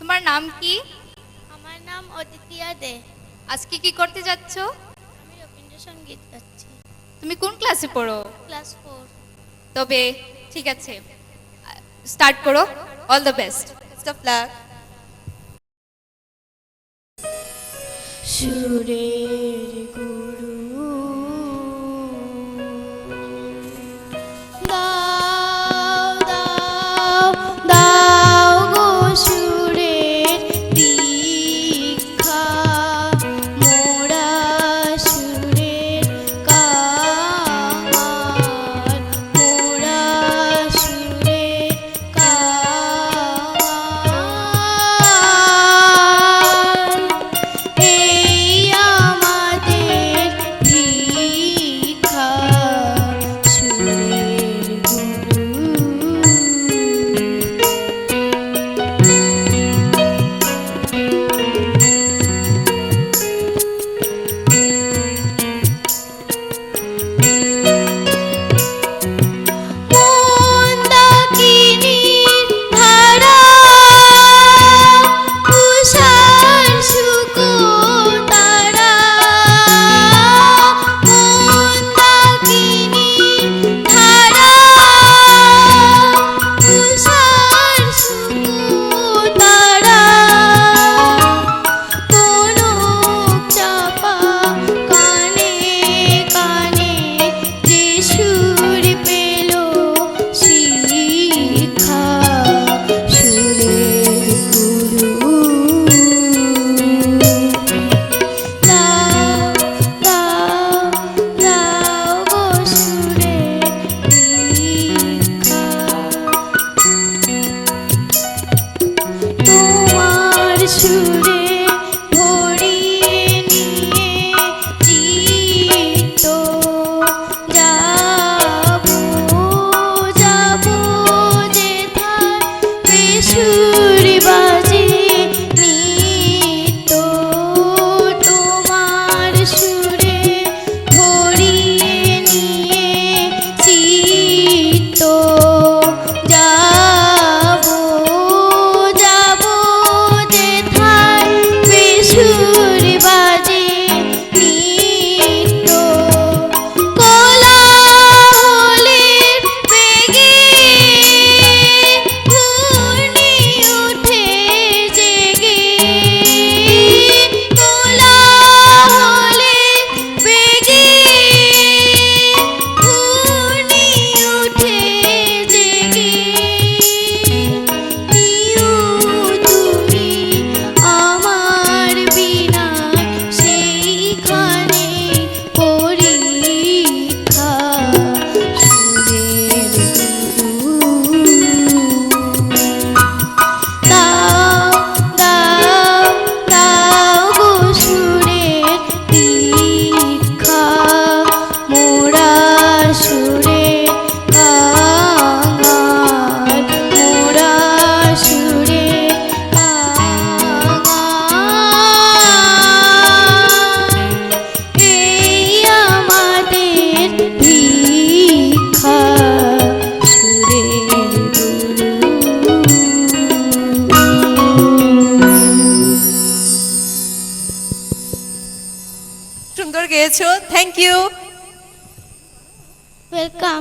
তোমার নাম কি? আমার নাম অদিতিয়া দে। আজকে কি করতে যাচ্ছ? আমি রবীন্দ্রসঙ্গীত গাচ্ছি। তুমি কোন ক্লাসে পড়ো? Class four. তবে ঠিক আছে। স্টার্ট করো। All the best. Best of luck. সুরের সুন্দর গেয়েছো। Thank you welcome